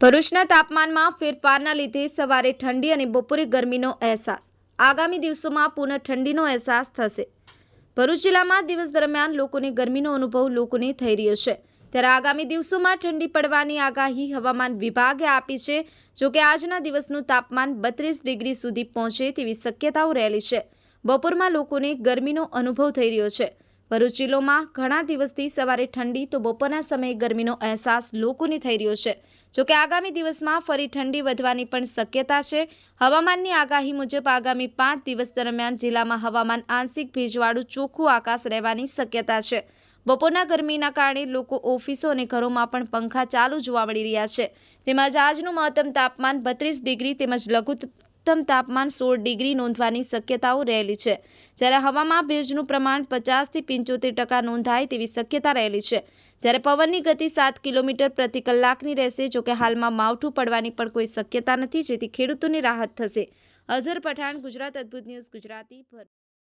ભરૂચના તાપમાનમાં ફેરફારના લીધે સવારે ઠંડી અને બપોરે ગરમીનો અહેસાસ. આગામી દિવસોમાં પુનઃ ઠંડીનો અહેસાસ થશે. ભરૂચ જિલ્લામાં દિવસ દરમિયાન લોકોને ગરમીનો અનુભવ લોકોને થઈ રહ્યો છે. ત્યારે આગામી દિવસોમાં ઠંડી પડવાની આગાહી હવામાન વિભાગે આપી છે. જોકે આજના દિવસનું તાપમાન બત્રીસ ડિગ્રી સુધી પહોંચે તેવી શક્યતાઓ રહેલી છે. બપોરમાં લોકોને ગરમીનો અનુભવ થઈ રહ્યો છે. ભરૂચ જિલ્લોમાં ઘણા દિવસથી સવારે ઠંડી તો બપોરના સમયે ગરમીનો અહેસાસ લોકોને થઈ રહ્યો છે. જોકે આગામી દિવસમાં ફરી ઠંડી વધવાની પણ શક્યતા છે. હવામાનની આગાહી મુજબ આગામી પાંચ દિવસ દરમિયાન જિલ્લામાં હવામાન આંશિક ભેજવાળું ચોખ્ખું આકાશ રહેવાની શક્યતા છે. બપોરના ગરમીના કારણે લોકો ઓફિસો અને ઘરોમાં પણ પંખા ચાલુ જોવા મળી રહ્યા છે. તેમજ આજનું મહત્તમ તાપમાન બત્રીસ ડિગ્રી તેમજ લઘુત્તમ તાપમાન સોળ ડિગ્રી નોંધવાની શક્યતાઓ રહેલી છે. જ્યારે હવામાં ભેજનું પ્રમાણ પચાસથી પંચોતેર ટકા નોંધાય તેવી શક્યતા રહેલી છે. જ્યારે પવનની ગતિ સાત કિલોમીટર પ્રતિ કલાકની રહેશે, જોકે હાલમાં માવઠું પડવાની પણ કોઈ શક્યતા નથી, જેથી ખેડૂતોને રાહત થશે. અઝર પઠાણ, ગુજરાત અદ્ભુત ન્યૂઝ, ગુજરાતી